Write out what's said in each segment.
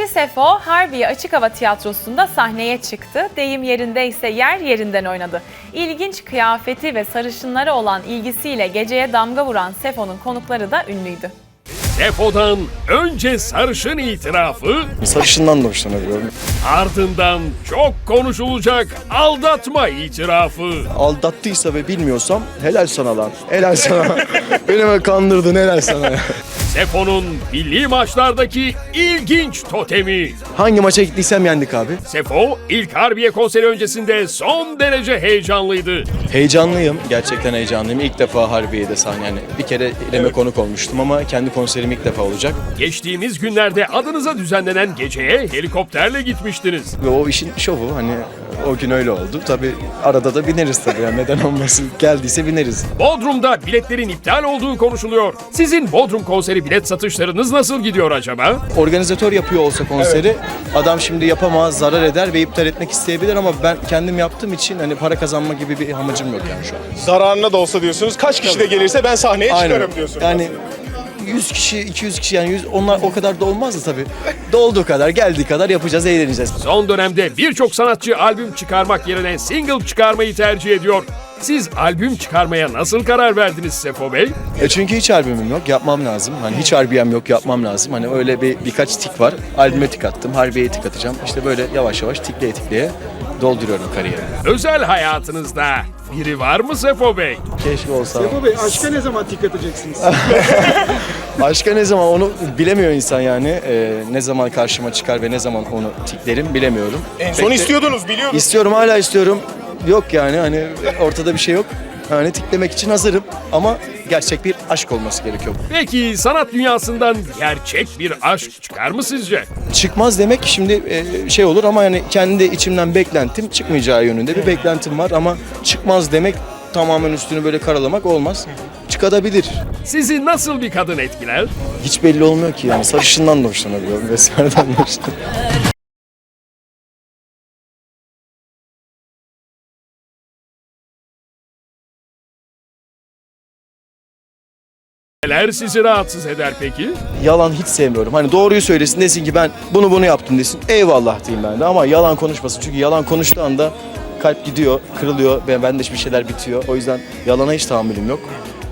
Rapçi Sefo, Harbiye Açık Hava Tiyatrosu'nda sahneye çıktı. Deyim yerinde ise yer yerinden oynadı. İlginç kıyafeti ve sarışınlara olan ilgisiyle geceye damga vuran Sefo'nun konukları da ünlüydü. Defo'dan önce sarışın itirafı, Sarışından da hoşlanıyorum. ardından çok konuşulacak aldatma itirafı. Aldattıysa ve bilmiyorsam helal sana lan. Helal sana. Beni böyle kandırdın helal sana. Sefo'nun milli maçlardaki ilginç totemi. Hangi maça gittiysem yendik abi. Sefo ilk Harbiye konseri öncesinde son derece heyecanlıydı. Heyecanlıyım. Gerçekten heyecanlıyım. İlk defa Harbiye'de sahne yani bir kere eleme konuk olmuştum ama kendi konserim ilk defa olacak. Geçtiğimiz günlerde adınıza düzenlenen geceye helikopterle gitmiştiniz. Ve o işin şovu hani o gün öyle oldu. Tabii arada da bineriz tabii yani neden olmasın. Geldiyse bineriz. Bodrum'da biletlerin iptal olduğu konuşuluyor. Sizin Bodrum konseri bilet satışlarınız nasıl gidiyor acaba? Organizatör yapıyor olsa konseri adam şimdi yapamaz, zarar eder ve iptal etmek isteyebilir ama ben kendim yaptığım için hani para kazanma gibi bir amacım yok yani şu an. Zararına da olsa diyorsunuz. Kaç kişi de gelirse ben sahneye çıkarım diyorsunuz. Yani 100 kişi, 200 kişi yani 100, onlar o kadar da olmazdı tabii. Dolduğu kadar, geldiği kadar yapacağız, eğleneceğiz. Son dönemde birçok sanatçı albüm çıkarmak yerine single çıkarmayı tercih ediyor. Siz albüm çıkarmaya nasıl karar verdiniz Sefo Bey? E çünkü hiç albümüm yok, yapmam lazım. Hani hiç harbiyem yok, yapmam lazım. Hani öyle bir birkaç tik var. Albüme tik attım, harbiye tik atacağım. İşte böyle yavaş yavaş tikleye tikleye dolduruyorum kariyerimi. Özel hayatınızda biri var mı Sefo Bey? Keşke olsa. Bu Bey aşka ne zaman tik atacaksınız? Başka ne zaman onu bilemiyor insan yani. E, ne zaman karşıma çıkar ve ne zaman onu tiklerim bilemiyorum. En son istiyordunuz biliyorum. İstiyorum hala istiyorum. Yok yani hani ortada bir şey yok. Yani tiklemek için hazırım ama gerçek bir aşk olması gerekiyor. Peki sanat dünyasından gerçek bir aşk çıkar mı sizce? Çıkmaz demek şimdi e, şey olur ama yani kendi içimden beklentim çıkmayacağı yönünde bir beklentim var ama çıkmaz demek tamamen üstünü böyle karalamak olmaz. Çıkabilir. Sizi nasıl bir kadın etkiler? Hiç belli olmuyor ki yani sarışından da hoşlanabiliyorum vesaireden de hoşlanıyorum. Neler sizi rahatsız eder peki? Yalan hiç sevmiyorum. Hani doğruyu söylesin desin ki ben bunu bunu yaptım desin. Eyvallah diyeyim ben de ama yalan konuşmasın. Çünkü yalan konuştuğu anda kalp gidiyor, kırılıyor. Ben bende bir şeyler bitiyor. O yüzden yalana hiç tahammülüm yok.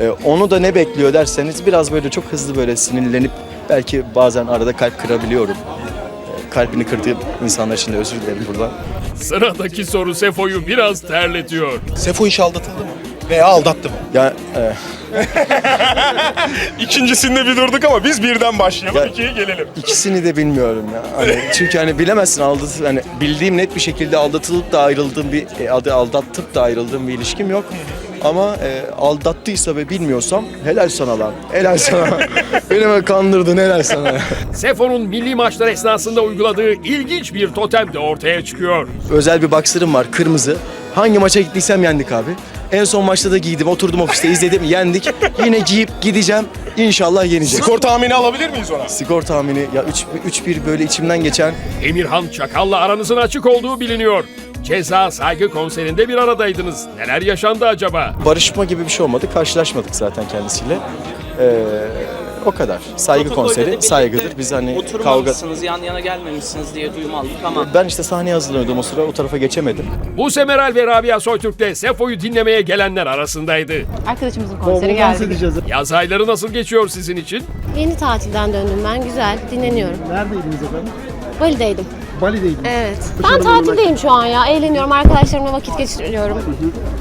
Ee, onu da ne bekliyor derseniz biraz böyle çok hızlı böyle sinirlenip belki bazen arada kalp kırabiliyorum. Ee, kalbini kırdığım insanlar için de özür dilerim buradan. Sıradaki soru Sefo'yu biraz terletiyor. Sefo hiç aldatıldı mı? Veya aldattı mı? Ya e, İkincisinde bir durduk ama biz birden başlayalım. Ya- ikiye gelelim. ikisini de bilmiyorum ya. Hani çünkü hani bilemezsin aldatı hani bildiğim net bir şekilde aldatılıp da ayrıldığım bir e, adı aldattıp da ayrıldığım bir ilişkim yok. Ama e, aldattıysa ve bilmiyorsam helal sana lan. Helal sana. Beni böyle kandırdın helal sana. Sefo'nun milli maçlar esnasında uyguladığı ilginç bir totem de ortaya çıkıyor. Özel bir boxer'ım var kırmızı. Hangi maça gittiysem yendik abi. En son maçta da giydim. Oturdum ofiste izledim yendik. Yine giyip gideceğim. İnşallah yeneceğiz. Skor tahmini alabilir miyiz ona? Skor tahmini ya 3-1 böyle içimden geçen Emirhan Çakal'la aranızın açık olduğu biliniyor. Ceza saygı konserinde bir aradaydınız. Neler yaşandı acaba? barışma gibi bir şey olmadı. Karşılaşmadık zaten kendisiyle. Ee, o kadar. Saygı Protokolde de konseri birlikte saygıdır. Biz hani kavga... Oturmamışsınız, yan yana gelmemişsiniz diye duyum aldık ama Ben işte sahneye hazırlanıyordum o sıra. O tarafa geçemedim. Bu Semeral ve Rabia Soytürk de Sefo'yu dinlemeye gelenler arasındaydı. Arkadaşımızın konseri geldi. edeceğiz. Yaz ayları nasıl geçiyor sizin için? Yeni tatilden döndüm ben. Güzel. Dinleniyorum. Neredeydiniz efendim? Bali'deydim. Bali'deydiniz. Evet. Ben tatildeyim şu an ya. Eğleniyorum. Arkadaşlarımla vakit geçiriyorum.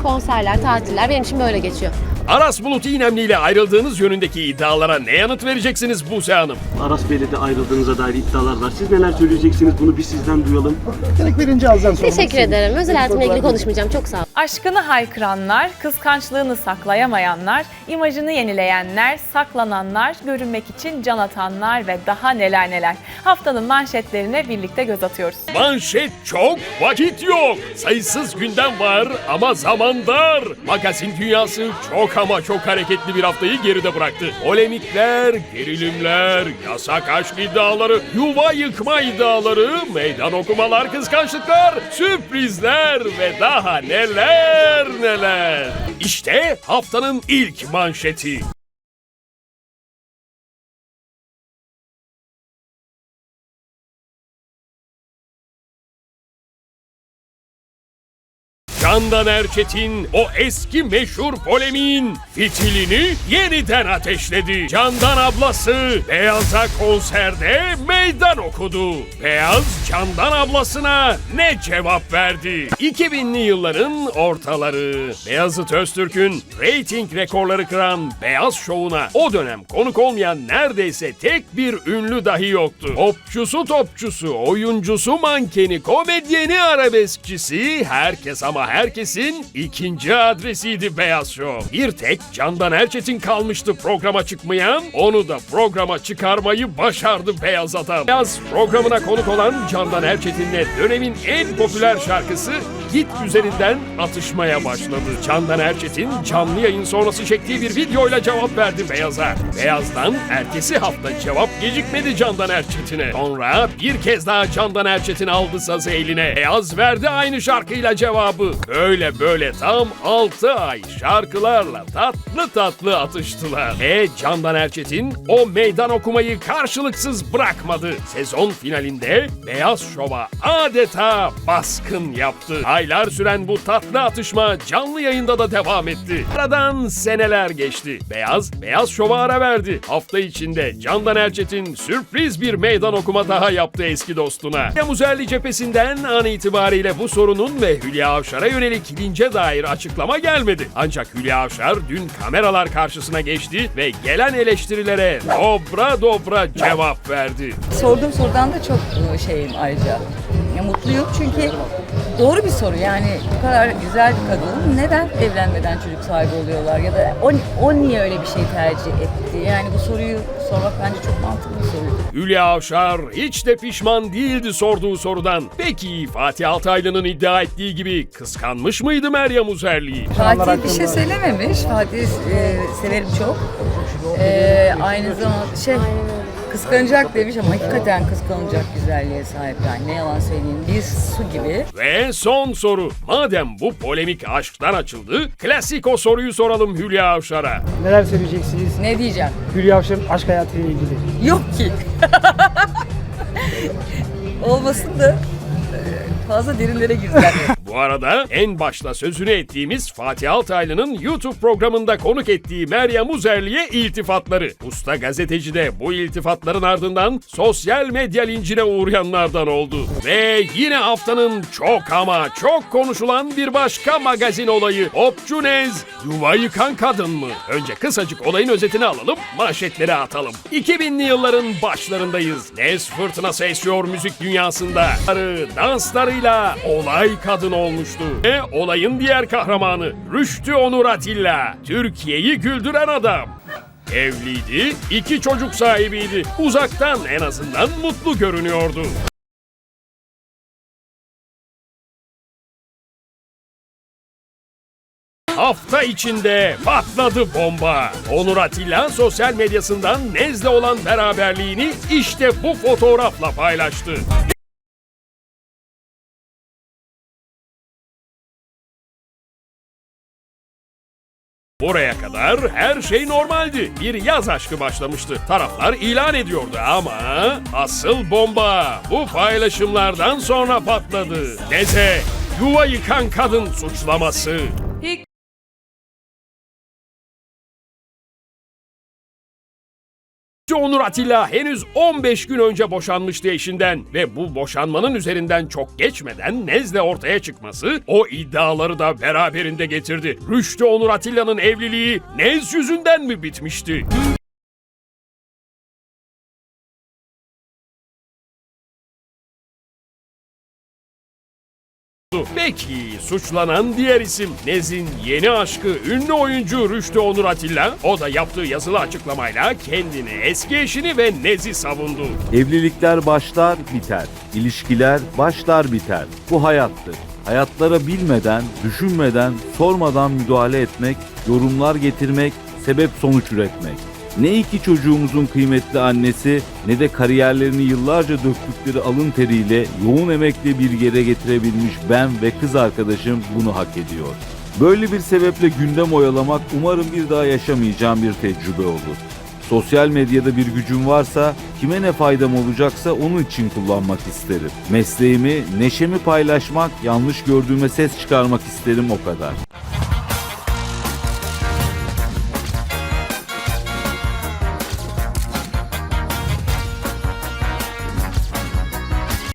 Konserler, tatiller. Benim için böyle geçiyor. Aras Bulut İynemli ile ayrıldığınız yönündeki iddialara ne yanıt vereceksiniz Buse Hanım? Aras Bey'le de ayrıldığınıza dair iddialar var. Siz neler söyleyeceksiniz? Bunu biz sizden duyalım. Direkt birinci ağızdan sormak Teşekkür ederim. Özel hayatımla ilgili konuşmayacağım. Çok sağ ol. Aşkını haykıranlar, kıskançlığını saklayamayanlar, imajını yenileyenler, saklananlar, görünmek için can atanlar ve daha neler neler. Haftanın manşetlerine birlikte göz atıyoruz. Manşet çok, vakit yok. Sayısız gündem var ama zaman dar. Magazin dünyası çok ama çok hareketli bir haftayı geride bıraktı. Polemikler, gerilimler, yasak aşk iddiaları, yuva yıkma iddiaları, meydan okumalar, kıskançlıklar, sürprizler ve daha neler neler. İşte haftanın ilk manşeti. Candan Erçetin o eski meşhur polemiğin fitilini yeniden ateşledi. Candan ablası Beyaz'a konserde meydan okudu. Beyaz Candan ablasına ne cevap verdi? 2000'li yılların ortaları. Beyazıt Öztürk'ün reyting rekorları kıran Beyaz Şov'una o dönem konuk olmayan neredeyse tek bir ünlü dahi yoktu. Topçusu topçusu, oyuncusu mankeni, komedyeni arabeskçisi herkes ama herkesin ikinci adresiydi Beyaz Show. Bir tek Candan Erçetin kalmıştı programa çıkmayan, onu da programa çıkarmayı başardı Beyaz Adam. Beyaz programına konuk olan Candan Erçetin'le dönemin en popüler şarkısı Git üzerinden atışmaya başladı. Candan Erçetin canlı yayın sonrası çektiği bir videoyla cevap verdi Beyaz'a. Beyaz'dan ertesi hafta cevap gecikmedi Candan Erçetin'e. Sonra bir kez daha Candan Erçetin aldı sazı eline. Beyaz verdi aynı şarkıyla cevabı. Böyle böyle tam 6 ay şarkılarla tatlı tatlı atıştılar. Ve Candan Erçetin o meydan okumayı karşılıksız bırakmadı. Sezon finalinde Beyaz Şov'a adeta baskın yaptı. Aylar süren bu tatlı atışma canlı yayında da devam etti. Aradan seneler geçti. Beyaz, Beyaz Şov'a ara verdi. Hafta içinde Candan Erçetin sürpriz bir meydan okuma daha yaptı eski dostuna. Muzerli cephesinden an itibariyle bu sorunun ve Hülya Avşar'a yönelik lince dair açıklama gelmedi. Ancak Hülya Avşar dün kameralar karşısına geçti ve gelen eleştirilere dobra dobra cevap verdi. Sorduğum sorudan da çok e, şeyim ayrıca. Ya, mutluyum çünkü doğru bir soru yani bu kadar güzel bir kadın neden evlenmeden çocuk sahibi oluyorlar ya da o, o niye öyle bir şey tercih etti? Yani bu soruyu sormak bence çok mantıklı bir soru. Hülya Avşar hiç de pişman değildi sorduğu sorudan. Peki Fatih Altaylı'nın iddia ettiği gibi kıskanmış mıydı Meryem Uzerli'yi? Fatih bir şey söylememiş. Fatih e, severim çok. E, aynı zamanda şey kıskanacak demiş ama hakikaten kıskanacak güzelliğe sahip yani ne yalan söyleyeyim bir su gibi. Ve son soru. Madem bu polemik aşktan açıldı, klasik o soruyu soralım Hülya Avşar'a. Neler söyleyeceksiniz? Ne diyeceğim? Hülya Avşar'ın aşk hayatıyla ilgili. Yok ki. Olmasın da e, fazla derinlere girdiler. Arada en başta sözünü ettiğimiz Fatih Altaylı'nın YouTube programında konuk ettiği Meryem Uzerli'ye iltifatları. Usta gazeteci de bu iltifatların ardından sosyal medya lincine uğrayanlardan oldu. Ve yine haftanın çok ama çok konuşulan bir başka magazin olayı. Popçu Nez, yuva yıkan kadın mı? Önce kısacık olayın özetini alalım, manşetlere atalım. 2000'li yılların başlarındayız. Nez fırtınası esiyor müzik dünyasında. Danslarıyla olay kadın olmuştu. Ve olayın diğer kahramanı Rüştü Onur Atilla. Türkiye'yi güldüren adam. Evliydi, iki çocuk sahibiydi. Uzaktan en azından mutlu görünüyordu. Hafta içinde patladı bomba. Onur Atilla sosyal medyasından Nez'le olan beraberliğini işte bu fotoğrafla paylaştı. Buraya kadar her şey normaldi. Bir yaz aşkı başlamıştı. Taraflar ilan ediyordu ama asıl bomba bu paylaşımlardan sonra patladı. Neze, yuva yıkan kadın suçlaması. Onur Atilla henüz 15 gün önce boşanmıştı eşinden ve bu boşanmanın üzerinden çok geçmeden Nezle ortaya çıkması o iddiaları da beraberinde getirdi. Rüştü Onur Atilla'nın evliliği Nez yüzünden mi bitmişti? Peki suçlanan diğer isim Nez'in yeni aşkı ünlü oyuncu Rüştü Onur Atilla. O da yaptığı yazılı açıklamayla kendini, eski eşini ve Nez'i savundu. Evlilikler başlar biter, ilişkiler başlar biter. Bu hayattır. Hayatlara bilmeden, düşünmeden, sormadan müdahale etmek, yorumlar getirmek, sebep sonuç üretmek. Ne iki çocuğumuzun kıymetli annesi ne de kariyerlerini yıllarca döktükleri alın teriyle yoğun emekle bir yere getirebilmiş ben ve kız arkadaşım bunu hak ediyor. Böyle bir sebeple gündem oyalamak umarım bir daha yaşamayacağım bir tecrübe olur. Sosyal medyada bir gücüm varsa, kime ne faydam olacaksa onun için kullanmak isterim. Mesleğimi, neşemi paylaşmak, yanlış gördüğüme ses çıkarmak isterim o kadar.